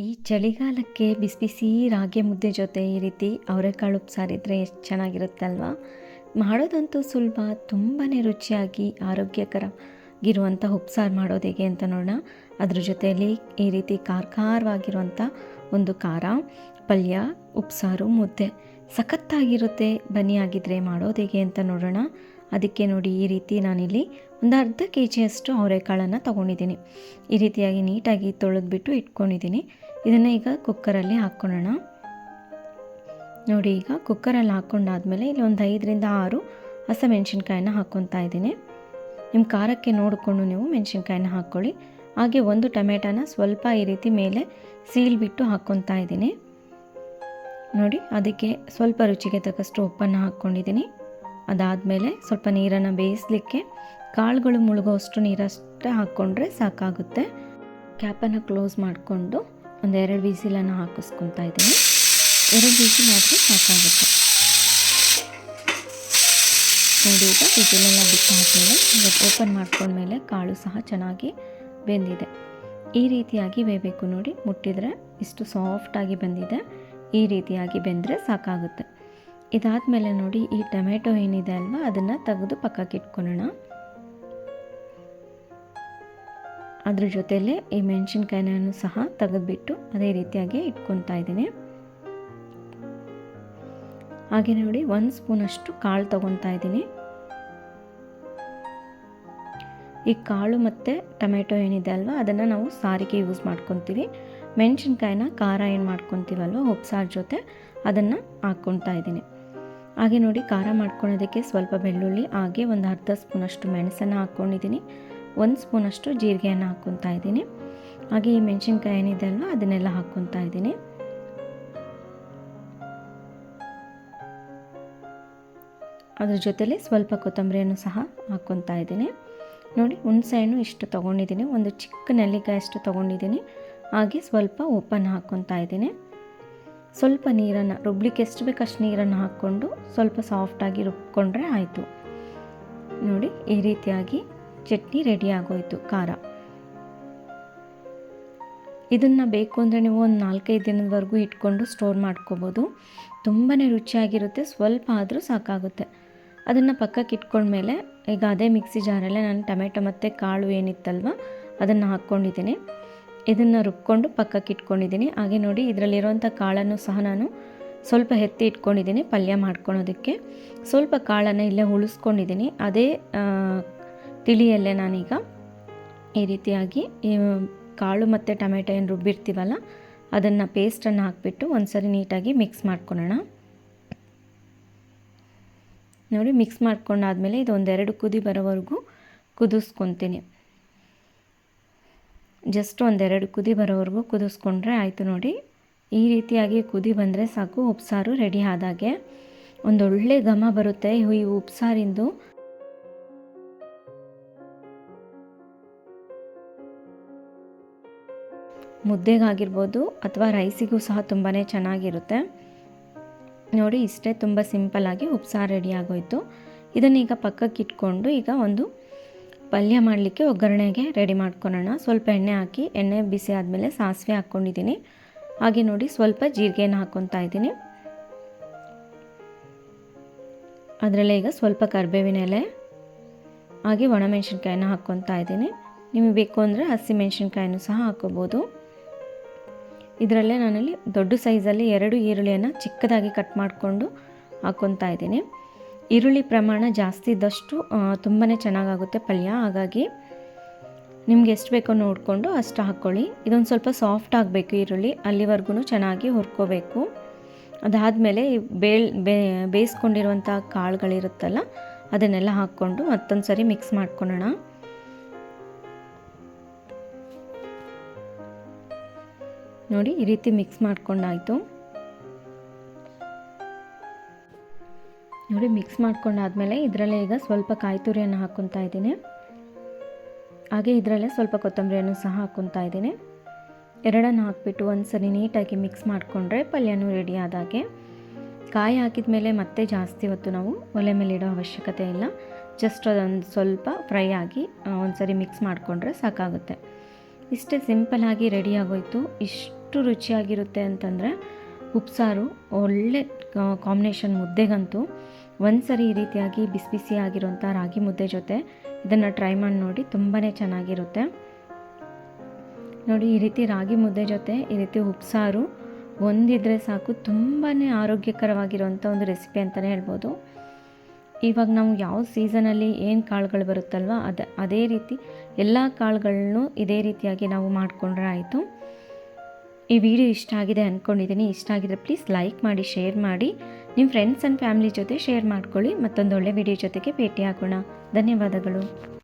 ಈ ಚಳಿಗಾಲಕ್ಕೆ ಬಿಸಿ ಬಿಸಿ ರಾಗಿ ಮುದ್ದೆ ಜೊತೆ ಈ ರೀತಿ ಅವರೆಕಾಳು ಉಪ್ಸಾರಿದ್ರೆ ಎಷ್ಟು ಚೆನ್ನಾಗಿರುತ್ತೆ ಅಲ್ವಾ ಮಾಡೋದಂತೂ ಸುಲಭ ತುಂಬಾ ರುಚಿಯಾಗಿ ಆರೋಗ್ಯಕರ ಇರುವಂಥ ಉಪ್ಸಾರು ಮಾಡೋದು ಹೇಗೆ ಅಂತ ನೋಡೋಣ. ಅದ್ರ ಜೊತೆಯಲ್ಲಿ ಈ ರೀತಿ ಖಾರ ಖಾರವಾಗಿರುವಂಥ ಒಂದು ಖಾರ, ಪಲ್ಯ, ಉಪ್ಸಾರು, ಮುದ್ದೆ ಸಖತ್ತಾಗಿರುತ್ತೆ, ಬನ್ನಿ ಆಗಿದ್ರೆ ಮಾಡೋದು ಹೇಗೆ ಅಂತ ನೋಡೋಣ. ಅದಕ್ಕೆ ನೋಡಿ ಈ ರೀತಿ ನಾನಿಲ್ಲಿ ಒಂದು ಅರ್ಧ ಕೆ ಜಿಯಷ್ಟು ಅವರೆಕಾಳನ್ನು ತೊಗೊಂಡಿದ್ದೀನಿ. ಈ ರೀತಿಯಾಗಿ ನೀಟಾಗಿ ತೊಳೆದ್ಬಿಟ್ಟು ಇಟ್ಕೊಂಡಿದ್ದೀನಿ. ಇದನ್ನು ಈಗ ಕುಕ್ಕರಲ್ಲಿ ಹಾಕ್ಕೊಳ್ಳೋಣ. ನೋಡಿ, ಈಗ ಕುಕ್ಕರಲ್ಲಿ ಹಾಕ್ಕೊಂಡಾದಮೇಲೆ ಇಲ್ಲಿ ಒಂದು ಐದರಿಂದ ಆರು ಹಸಿಮೆಣ್ಸಿನ್ಕಾಯಿನ ಹಾಕ್ಕೊತಾ ಇದ್ದೀನಿ. ನಿಮ್ಮ ಖಾರಕ್ಕೆ ನೋಡಿಕೊಂಡು ನೀವು ಮೆಣಸಿನ್ಕಾಯಿನ ಹಾಕ್ಕೊಳ್ಳಿ. ಹಾಗೆ ಒಂದು ಟೊಮೆಟೊನ ಸ್ವಲ್ಪ ಈ ರೀತಿ ಮೇಲೆ ಸೀಲ್ಬಿಟ್ಟು ಹಾಕ್ಕೊತಾ ಇದ್ದೀನಿ. ನೋಡಿ, ಅದಕ್ಕೆ ಸ್ವಲ್ಪ ರುಚಿಗೆ ತಕ್ಕಷ್ಟು ಉಪ್ಪನ್ನು ಹಾಕ್ಕೊಂಡಿದ್ದೀನಿ. ಅದಾದಮೇಲೆ ಸ್ವಲ್ಪ ನೀರನ್ನು ಬೇಯಿಸಲಿಕ್ಕೆ ಕಾಳುಗಳು ಮುಳುಗೋಷ್ಟು ನೀರಷ್ಟೇ ಹಾಕ್ಕೊಂಡ್ರೆ ಸಾಕಾಗುತ್ತೆ. ಕ್ಯಾಪನ್ನು ಕ್ಲೋಸ್ ಮಾಡಿಕೊಂಡು ಒಂದು ಎರಡು ವಿಸಿಲನ್ನು ಹಾಕಿಸ್ಕೊತಾ ಇದ್ದೀನಿ. ಎರಡು ವಿಸಿಲ್ ಆದರೆ ಸಾಕಾಗುತ್ತೆ. ನೋಡಿ ಈಗ ವಿಸಿಲೆಲ್ಲ ಬಿಟ್ಟು ಹಾಕಿದ್ಮೇಲೆ ಓಪನ್ ಮಾಡ್ಕೊಂಡ್ಮೇಲೆ ಕಾಳು ಸಹ ಚೆನ್ನಾಗಿ ಬೆಂದಿದೆ. ಈ ರೀತಿಯಾಗಿ ಬೇಯಬೇಕು ನೋಡಿ. ಮುಟ್ಟಿದರೆ ಇಷ್ಟು ಸಾಫ್ಟಾಗಿ ಬಂದಿದೆ. ಈ ರೀತಿಯಾಗಿ ಬೆಂದರೆ ಸಾಕಾಗುತ್ತೆ. ಇದಾದ ಮೇಲೆ ನೋಡಿ ಈ ಟೊಮೆಟೊ ಏನಿದೆ ಅಲ್ವಾ, ಅದನ್ನು ತೆಗೆದು ಪಕ್ಕಕ್ಕೆ ಅದ್ರ ಜೊತೆಯಲ್ಲೇ ಈ ಮೆಣಸಿನ್ಕಾಯಿನೂ ಸಹ ತೆಗೆದುಬಿಟ್ಟು ಅದೇ ರೀತಿಯಾಗಿ ಇಟ್ಕೊತಾ ಇದ್ದೀನಿ. ಹಾಗೆ ನೋಡಿ, ಒಂದು ಸ್ಪೂನಷ್ಟು ಕಾಳು ತೊಗೊತಾ ಇದ್ದೀನಿ. ಈ ಕಾಳು ಮತ್ತು ಟೊಮೆಟೊ ಏನಿದೆ ಅಲ್ವಾ, ಅದನ್ನು ನಾವು ಸಾರಿಗೆ ಯೂಸ್ ಮಾಡ್ಕೊತೀವಿ. ಮೆಣಸಿನ್ಕಾಯಿನ ಖಾರ ಏನು ಮಾಡ್ಕೊತೀವಲ್ವ, ಉಪ್ಸಾರು ಜೊತೆ ಅದನ್ನು ಹಾಕ್ಕೊತಾ ಇದ್ದೀನಿ. ಹಾಗೆ ನೋಡಿ, ಖಾರ ಮಾಡ್ಕೊಳೋದಕ್ಕೆ ಸ್ವಲ್ಪ ಬೆಳ್ಳುಳ್ಳಿ, ಹಾಗೆ ಒಂದು ಅರ್ಧ ಸ್ಪೂನಷ್ಟು ಮೆಣಸನ್ನು ಹಾಕ್ಕೊಂಡಿದ್ದೀನಿ. ಒಂದು ಸ್ಪೂನಷ್ಟು ಜೀರಿಗೆಯನ್ನು ಹಾಕ್ಕೊತಾ ಇದ್ದೀನಿ. ಹಾಗೆ ಈ ಮೆಣಸಿನ್ಕಾಯಿ ಏನಿದೆ ಅಲ್ವ, ಅದನ್ನೆಲ್ಲ ಹಾಕ್ಕೊತಾ ಇದ್ದೀನಿ. ಅದ್ರ ಜೊತೆಲಿ ಸ್ವಲ್ಪ ಕೊತ್ತಂಬರಿಯನ್ನು ಸಹ ಹಾಕ್ಕೊತಾ ಇದ್ದೀನಿ. ನೋಡಿ, ಹುಣಸೆಹಣ್ಣು ಇಷ್ಟು ತೊಗೊಂಡಿದ್ದೀನಿ. ಒಂದು ಚಿಕ್ಕ ನೆಲ್ಲಿಕಾಯಿ ಅಷ್ಟು ತೊಗೊಂಡಿದ್ದೀನಿ. ಹಾಗೆ ಸ್ವಲ್ಪ ಉಪ್ಪನ್ನು ಹಾಕ್ಕೊತಾ ಇದ್ದೀನಿ. ಸ್ವಲ್ಪ ನೀರನ್ನು, ರುಬ್ಲಿಕ್ಕೆ ಎಷ್ಟು ಬೇಕಷ್ಟು ನೀರನ್ನು ಹಾಕ್ಕೊಂಡು ಸ್ವಲ್ಪ ಸಾಫ್ಟಾಗಿ ರುಬ್ಕೊಂಡ್ರೆ ಆಯಿತು. ನೋಡಿ, ಈ ರೀತಿಯಾಗಿ ಚಟ್ನಿ ರೆಡಿ ಆಗೋಯ್ತು, ಖಾರ. ಇದನ್ನು ಬೇಕು ಅಂದರೆ ನೀವು ಒಂದು ನಾಲ್ಕೈದು ದಿನದವರೆಗೂ ಇಟ್ಕೊಂಡು ಸ್ಟೋರ್ ಮಾಡ್ಕೋಬೋದು. ತುಂಬಾ ರುಚಿಯಾಗಿರುತ್ತೆ, ಸ್ವಲ್ಪ ಆದರೂ ಸಾಕಾಗುತ್ತೆ. ಅದನ್ನು ಪಕ್ಕಕ್ಕೆ ಇಟ್ಕೊಂಡ್ಮೇಲೆ, ಈಗ ಅದೇ ಮಿಕ್ಸಿ ಜಾರಲ್ಲೇ ನಾನು ಟೊಮೆಟೊ ಮತ್ತು ಕಾಳು ಏನಿತ್ತಲ್ವ, ಅದನ್ನು ಹಾಕ್ಕೊಂಡಿದ್ದೀನಿ. ಇದನ್ನು ರುಬ್ಕೊಂಡು ಪಕ್ಕಕ್ಕೆ ಇಟ್ಕೊಂಡಿದ್ದೀನಿ. ಹಾಗೆ ನೋಡಿ ಇದರಲ್ಲಿರುವಂಥ ಕಾಳನ್ನು ಸಹ ನಾನು ಸ್ವಲ್ಪ ಎತ್ತಿ ಇಟ್ಕೊಂಡಿದ್ದೀನಿ ಪಲ್ಯ ಮಾಡ್ಕೊಳೋದಕ್ಕೆ. ಸ್ವಲ್ಪ ಕಾಳನ್ನು ಇಲ್ಲೇ ಉಳಿಸ್ಕೊಂಡಿದ್ದೀನಿ. ಅದೇ ತಿಳಿಯಲ್ಲೇ ನಾನೀಗ ಈ ರೀತಿಯಾಗಿ ಕಾಳು ಮತ್ತು ಟೊಮೆಟೊ ಏನು ರುಬ್ಬಿರ್ತೀವಲ್ಲ, ಅದನ್ನು ಪೇಸ್ಟನ್ನು ಹಾಕಿಬಿಟ್ಟು ಒಂದ್ಸರಿ ನೀಟಾಗಿ ಮಿಕ್ಸ್ ಮಾಡ್ಕೊಳ್ಳೋಣ. ನೋಡಿ ಮಿಕ್ಸ್ ಮಾಡ್ಕೊಂಡಾದ್ಮೇಲೆ ಇದು ಒಂದೆರಡು ಕುದಿ ಬರೋವರೆಗೂ ಕುದಿಸ್ಕೊತೀನಿ. ಜಸ್ಟ್ ಒಂದೆರಡು ಕುದಿ ಬರೋವರೆಗೂ ಕುದಿಸ್ಕೊಂಡ್ರೆ ಆಯಿತು ನೋಡಿ. ಈ ರೀತಿಯಾಗಿ ಕುದಿ ಬಂದರೆ ಸಾಕು, ಉಪ್ಸಾರು ರೆಡಿ ಆದಾಗೆ. ಒಂದೊಳ್ಳೆ ಘಮ ಬರುತ್ತೆ ಈ ಉಪ್ಸಾರಿಂದು. ಮುದ್ದೆಗಾಗಿರ್ಬೋದು ಅಥವಾ ರೈಸಿಗೂ ಸಹ ತುಂಬಾ ಚೆನ್ನಾಗಿರುತ್ತೆ. ನೋಡಿ, ಇಷ್ಟೇ ತುಂಬ ಸಿಂಪಲ್ಲಾಗಿ ಉಪ್ಸಾರು ರೆಡಿ ಆಗೋಯ್ತು. ಇದನ್ನೀಗ ಪಕ್ಕಕ್ಕೆ ಇಟ್ಕೊಂಡು ಈಗ ಒಂದು ಪಲ್ಯ ಮಾಡಲಿಕ್ಕೆ ಒಗ್ಗರಣೆಗೆ ರೆಡಿ ಮಾಡ್ಕೊಳ್ಳೋಣ ಸ್ವಲ್ಪ ಎಣ್ಣೆ ಹಾಕಿ, ಎಣ್ಣೆ ಬಿಸಿ ಆದಮೇಲೆ ಸಾಸಿವೆ ಹಾಕ್ಕೊಂಡಿದ್ದೀನಿ. ಹಾಗೆ ನೋಡಿ, ಸ್ವಲ್ಪ ಜೀರಿಗೆನ ಹಾಕ್ಕೊತಾ ಇದ್ದೀನಿ. ಅದರಲ್ಲೇ ಈಗ ಸ್ವಲ್ಪ ಕರಿಬೇವಿನ ಎಲೆ, ಹಾಗೆ ಒಣಮೆಣ್ಸಿನ್ಕಾಯಿನ ಹಾಕ್ಕೊತಾ ಇದ್ದೀನಿ. ನಿಮಗೆ ಬೇಕು ಅಂದರೆ ಹಸಿಮೆಣ್ಸಿನ್ಕಾಯಿನೂ ಸಹ ಹಾಕ್ಕೋಬೋದು. ಇದರಲ್ಲೇ ನಾನಲ್ಲಿ ದೊಡ್ಡ ಸೈಜಲ್ಲಿ ಎರಡು ಈರುಳ್ಳಿಯನ್ನು ಚಿಕ್ಕದಾಗಿ ಕಟ್ ಮಾಡಿಕೊಂಡು ಹಾಕ್ಕೊತಾ ಇದ್ದೀನಿ. ಈರುಳ್ಳಿ ಪ್ರಮಾಣ ಜಾಸ್ತಿ ಇದ್ದಷ್ಟು ತುಂಬಾ ಚೆನ್ನಾಗಾಗುತ್ತೆ ಪಲ್ಯ. ಹಾಗಾಗಿ ನಿಮ್ಗೆ ಎಷ್ಟು ಬೇಕೋ ನೋಡಿಕೊಂಡು ಅಷ್ಟು ಹಾಕ್ಕೊಳ್ಳಿ ಇದೊಂದು ಸ್ವಲ್ಪ ಸಾಫ್ಟ್ ಆಗಬೇಕು ಈರುಳ್ಳಿ. ಅಲ್ಲಿವರೆಗೂ ಚೆನ್ನಾಗಿ ಹುರ್ಕೋಬೇಕು. ಅದಾದಮೇಲೆ ಬೇಳ್ ಬೇಯಿಸ್ಕೊಂಡಿರುವಂಥ ಕಾಳುಗಳಿರುತ್ತಲ್ಲ, ಅದನ್ನೆಲ್ಲ ಹಾಕ್ಕೊಂಡು ಮತ್ತೊಂದು ಸರಿ ಮಿಕ್ಸ್ ಮಾಡ್ಕೊಳ್ಳೋಣ. ನೋಡಿ ಈ ರೀತಿ ಮಿಕ್ಸ್ ಮಾಡ್ಕೊಂಡಾಯಿತು. ನೋಡಿ ಮಿಕ್ಸ್ ಮಾಡ್ಕೊಂಡಾದ್ಮೇಲೆ ಇದರಲ್ಲೇ ಈಗ ಸ್ವಲ್ಪ ಕಾಯಿ ತುರಿಯನ್ನು ಹಾಕ್ಕೊತಾ ಇದ್ದೀನಿ. ಹಾಗೆ ಇದರಲ್ಲೇ ಸ್ವಲ್ಪ ಕೊತ್ತಂಬರಿಯನ್ನು ಸಹ ಹಾಕ್ಕೊತಾ ಇದ್ದೀನಿ. ಎರಡನ್ನು ಹಾಕ್ಬಿಟ್ಟು ಒಂದು ಸರಿ ನೀಟಾಗಿ ಮಿಕ್ಸ್ ಮಾಡಿಕೊಂಡ್ರೆ ಪಲ್ಯನೂ ರೆಡಿ ಆದಾಗೆ ಕಾಯಿ ಹಾಕಿದ ಮೇಲೆ ಮತ್ತೆ ಜಾಸ್ತಿ ಹೊತ್ತು ನಾವು ಒಲೆ ಮೇಲೆ ಇಡೋ ಅವಶ್ಯಕತೆ ಇಲ್ಲ. ಜಸ್ಟ್ ಅದೊಂದು ಸ್ವಲ್ಪ ಫ್ರೈ ಆಗಿ ಒಂದು ಸರಿ ಮಿಕ್ಸ್ ಮಾಡಿಕೊಂಡ್ರೆ ಸಾಕಾಗುತ್ತೆ. ಇಷ್ಟೇ ಸಿಂಪಲ್ಲಾಗಿ ರೆಡಿ ಆಗೋಯ್ತು. ಇಷ್ಟು ಎಷ್ಟು ರುಚಿಯಾಗಿರುತ್ತೆ ಅಂತಂದರೆ ಉಪ್ಸಾರು, ಒಳ್ಳೆ ಕಾಂಬಿನೇಷನ್ ಮುದ್ದೆಗಂತೂ. ಒಂದು ಸರಿ ಈ ರೀತಿಯಾಗಿ ಬಿಸಿ ಬಿಸಿ ಆಗಿರೋಂಥ ರಾಗಿ ಮುದ್ದೆ ಜೊತೆ ಇದನ್ನು ಟ್ರೈ ಮಾಡಿ ನೋಡಿ ತುಂಬಾ ಚೆನ್ನಾಗಿರುತ್ತೆ. ನೋಡಿ, ಈ ರೀತಿ ರಾಗಿ ಮುದ್ದೆ ಜೊತೆ, ಈ ರೀತಿ ಉಪ್ಸಾರು ಒಂದಿದ್ರೆ ಸಾಕು ತುಂಬಾ ಆರೋಗ್ಯಕರವಾಗಿರುವಂಥ ಒಂದು ರೆಸಿಪಿ ಅಂತಲೇ ಹೇಳ್ಬೋದು. ಇವಾಗ ನಾವು ಯಾವ ಸೀಸನಲ್ಲಿ ಏನು ಕಾಳುಗಳು ಬರುತ್ತಲ್ವ, ಅದ ಅದೇ ರೀತಿ ಎಲ್ಲ ಕಾಳುಗಳನ್ನು ಇದೇ ರೀತಿಯಾಗಿ ನಾವು ಮಾಡಿಕೊಂಡ್ರೆ ಆಯಿತು. ಈ ವಿಡಿಯೋ ಇಷ್ಟ ಆಗಿದೆ ಅಂದ್ಕೊಂಡಿದ್ದೀನಿ ಇಷ್ಟ ಆಗಿದ್ರೆ ಪ್ಲೀಸ್ ಲೈಕ್ ಮಾಡಿ ಶೇರ್ ಮಾಡಿ. ನಿಮ್ಮ ಫ್ರೆಂಡ್ಸ್ ಆ್ಯಂಡ್ ಫ್ಯಾಮಿಲಿ ಜೊತೆ ಶೇರ್ ಮಾಡ್ಕೊಳ್ಳಿ, ಮತ್ತೊಂದು ಒಳ್ಳೆ ವಿಡಿಯೋ ಜೊತೆಗೆ ಭೇಟಿ ಆಗೋಣ. ಧನ್ಯವಾದಗಳು.